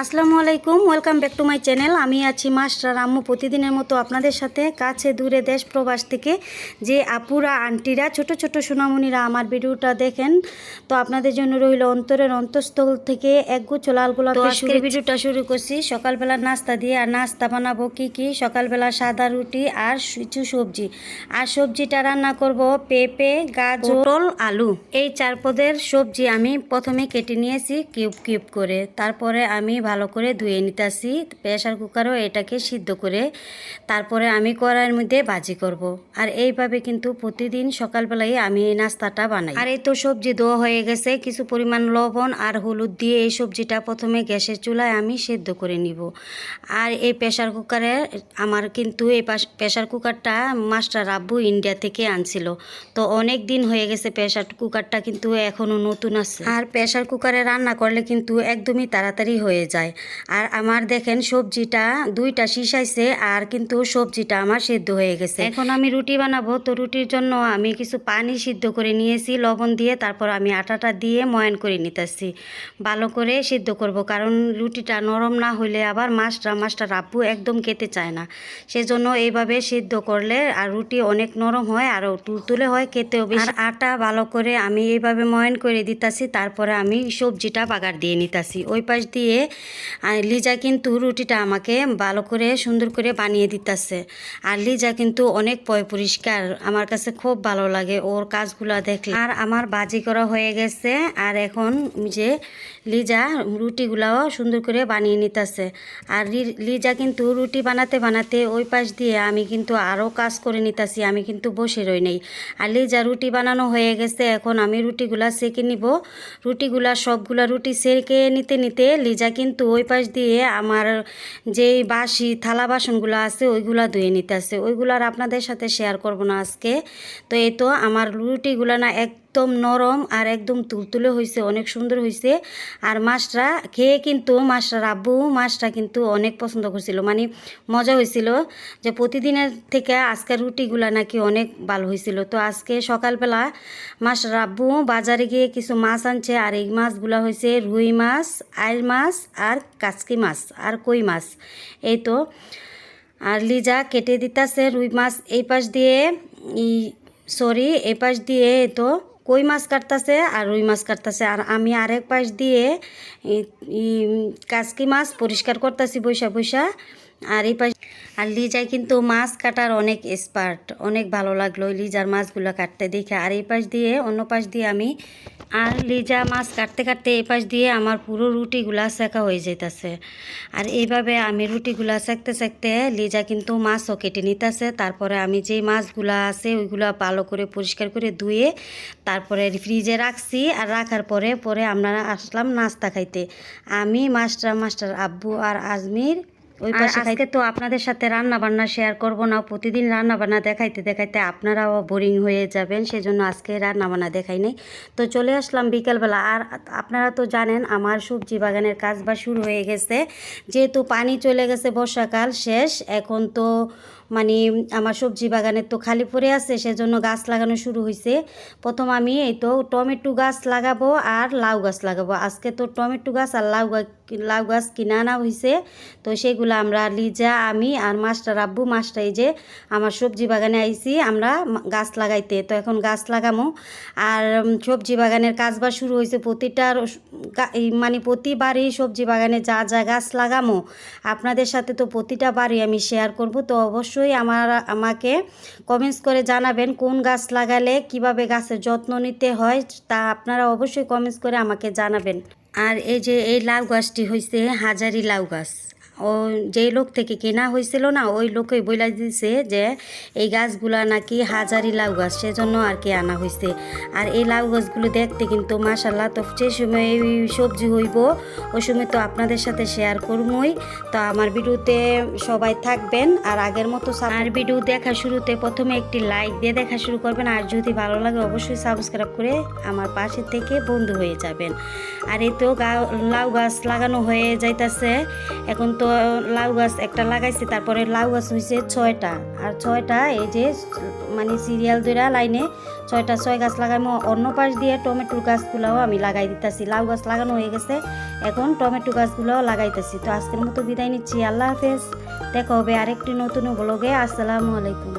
আসসালামু আলাইকুম welcome back to my channel আমি আছি মাস্টার আম্মু। প্রতিদিনের মতো আপনাদের সাথে কাছে দূরে দেশ প্রবাস থেকে যে আপুরা আন্টিরা ছোট ছোট সোনামণিরা আমার ভিডিওটা দেখেন তো আপনাদের জন্য রইল অন্তরের অন্তঃস্থল থেকে একগুচ্ছ লাল গোলাপ আজকের ভিডিওটা শুরু করছি সকালবেলা নাস্তা দিয়ে আর নাস্তা বানাবো কি কি? সকালবেলা সাদা রুটি আর কিছু সবজি। আর সবজিটা রান্না করব পেঁপে গাজর আলু। এই চার পদের সবজি আমি প্রথমে কেটে নিয়েছি কিউব কিউব করে। তারপরে আমি ভালো করে ধুয়ে নিতেছি। প্রেশার কুকারও এটাকে সিদ্ধ করে তারপরে আমি কড়াইয়ের মধ্যে ভাজি করব। আর এইভাবে কিন্তু প্রতিদিন সকালবেলায় আমি এই নাস্তাটা বানাই। আর এই তো সবজি ধোয়া হয়ে গেছে, কিছু পরিমাণ লবণ আর হলুদ দিয়ে এই সবজিটা প্রথমে গ্যাসের চুলায় আমি সিদ্ধ করে নিব। আর এই প্রেশার কুকারে আমার কিন্তু এই প্রেশার কুকারটা মাস্টার আব্বু ইন্ডিয়া থেকে আনছিল। তো অনেক দিন হয়ে গেছে প্রেশার কুকারটা কিন্তু এখনও নতুন আছে। আর প্রেশার কুকারে রান্না করলে কিন্তু একদমই তাড়াতাড়ি হয়ে আর আমার দেখেন সবজিটা দুইটা শিশাইছে আর কিন্তু সবজিটা আমার সিদ্ধ হয়ে গেছে। এখন আমি রুটি বানাবো তো রুটির জন্য আমি কিছু পানি সিদ্ধ করে নিয়েছি লবণ দিয়ে তারপর আমি আটাটা দিয়ে ময়ান করে নিতেছি। ভালো করে সিদ্ধ করব কারণ রুটিটা নরম না হলে আবার মাছটা মাছটা রাব্বু একদম খেতে চায় না। সেজন্য এইভাবে সিদ্ধ করলে আর রুটি অনেক নরম হয় আর তুলতুলে হয় খেতেও বেশি আর আটা ভালো করে আমি এইভাবে ময়ান করে দিতাছি তারপরে আমি সবজিটা বাগার দিয়ে নিতাছি। ওই পাশ দিয়ে আর লিজা কিন্তু রুটিটা আমাকে ভালো করে সুন্দর করে বানিয়ে দিতেছে। আর লিজা কিন্তু অনেক পয় পরিষ্কার। আমার কাছে খুব ভালো লাগে ওর কাজগুলো দেখলে। আর আমার বাজি করা হয়ে গেছে। আর এখন যে লিজা রুটিগুলাও সুন্দর করে বানিয়ে নিতেছে। আর লিজা কিন্তু রুটি বানাতে বানাতে ওই পাশ দিয়ে আমি কিন্তু আরও কাজ করে নিতেছি। আমি কিন্তু বসে রই নাই। আর লিজা রুটি বানানো হয়ে গেছে। এখন আমি রুটিগুলা সেঁকে নিব। রুটিগুলা সবগুলা রুটি সেঁকে নিতে নিতে লিজা কিন্তু ওই পাশ দিয়ে আমার যেই বাসি, থালা বাসনগুলো আছে, ওইগুলা ধুয়ে নিতে আছে। ওইগুলো আর আপনাদের সাথে শেয়ার করব না আজকে। তো এই তো আমার রুটিগুলো না একদম নরম আর একদম তুলতুলে হয়েছে অনেক সুন্দর হয়েছে আর মাছটা খেয়ে কিন্তু মাছটার আব্বু মাছটা কিন্তু অনেক পছন্দ করছিল। মানে মজা হয়েছিল যে প্রতিদিনের থেকে আজকের রুটিগুলা নাকি অনেক ভালো হয়েছিল তো আজকে সকালবেলা মাছ আব্বু বাজারে গিয়ে কিছু মাছ আনছে আর এই মাছগুলো হয়েছে রুই মাছ, আইল মাছ আর কাচকি মাছ আর কই মাছ। এই তো। আর লিজা কেটে দিতাছে রুই মাছ। এই পাশ দিয়ে সরি, এই পাশ দিয়ে তো কই মাছ কাটতেছে আর রুই মাছ কাটতেছে। আর আমি আরেক পাশ দিয়ে কাজকি মাছ পরিষ্কার করতেছি বৈশা বৈশা আর এই পাশ আর লিজাই কিন্তু মাছ কাটার অনেক এক্সপার্ট অনেক ভালো লাগল লিজার মাছগুলো কাটতে দেখে। আর এই পাশ দিয়ে, অন্য পাশ দিয়ে আমি আর লিজা মাছ কাটতে কাটতে এই পাশ দিয়ে আমার পুরো রুটিগুলা শেখা হয়ে যাইতাছে। আর এইভাবে আমি রুটিগুলা সেঁকতে সেঁকতে লিজা কিন্তু মাছও কেটে নিতেছে। তারপরে আমি যেই মাছগুলা আছে ওইগুলা ভালো করে পরিষ্কার করে ধুয়ে তারপরে ফ্রিজে রাখছি। আর রাখার পরে পরে আমরা আসলাম নাস্তা খাইতে। আমি মাস্টার মাস্টার আব্বু আর আজমির ওই পাশে খাইতে তো আপনাদের সাথে রান্না বান্না শেয়ার করব না। প্রতিদিন রান্না বান্না দেখাইতে দেখাইতে আপনারাও বোরিং হয়ে যাবেন সেজন্য আজকে রান্না বান্না দেখাই নাই। তো চলে আসলাম বিকেলবেলা। আর আপনারা তো জানেন আমার সবজি বাগানের কাজ বা শুরু হয়ে গেছে। যেহেতু পানি চলে গেছে বর্ষাকাল শেষ এখন তো মানে আমার সবজি বাগানের তো খালি পড়ে আছে সেজন্য গাছ লাগানো শুরু হয়েছে প্রথম আমি এই তো টমেটো গাছ লাগাবো আর লাউ গাছ লাগাবো। আজকে তো টমেটো গাছ আর লাউ গাছ লাউ গাছ কিনে আনা হয়েছে তো সেগুলো আমরা লিজা, আমি আর মাস্টার আব্বু, মাস্টার এই যে আমার সবজি বাগানে আইছি, আমরা গাছ লাগাইতে। তো এখন গাছ লাগামো। আর সবজি বাগানের কাজ বা শুরু হয়েছে প্রতিটা রস- গা- এই মানে প্রতিবারই সবজি বাগানে যা যা গাছ লাগামো, আপনাদের সাথে তো প্রতিটা বারই আমি শেয়ার করব। তো অবশ্যই আমার, আমাকে কমেন্টস করে জানাবেন কোন গাছ লাগালে কীভাবে গাছের যত্ন নিতে হয়, তা আপনারা অবশ্যই কমেন্টস করে আমাকে জানাবেন। আর এই যে এই লাউ গাছটি হয়েছে হাজারি লাউ গাছ। ও যেই লোক থেকে কেনা হয়েছিল না, ওই লোকে বলে দিছে যে এই গাছগুলা নাকি হাজারি লাউ গাছ, সেজন্য আর কি আনা হয়েছে আর এই লাউ গাছগুলো দেখতে কিন্তু মাসাল্লাহ তো যে সময় এই সবজি হইব ওই সময় তো আপনাদের সাথে শেয়ার করবই তো আমার ভিডিওতে সবাই থাকবেন, আর আগের মতো আর ভিডিও দেখা শুরুতে প্রথমে একটি লাইক দিয়ে দেখা শুরু করবেন, আর যদি ভালো লাগে অবশ্যই সাবস্ক্রাইব করে আমার পাশে থেকে বন্ধু হয়ে যাবেন। আর এই তো লাউ গাছ লাগানো হয়ে যাইতাছে, এখন তো লাউ গাছ একটা লাগাইছে, তারপরে লাউ গাছ হয়েছে ছয়টা। আর ছয়টা এই যে মানে সিরিয়াল ধরে লাইনে ছয়টা ছয় গাছ লাগাইমো, অন্য পাশ দিয়ে টমেটো গাছগুলোও আমি লাগাই দিতেছি। লাউ গাছ লাগানো হয়ে গেছে, এখন টমেটো গাছগুলোও লাগাইতেছি। তো আজকের মতো বিদায় নিচ্ছি, আল্লাহ হাফেজ। দেখা হবে আরেকটি নতুন ব্লগে আসসালামু আলাইকুম।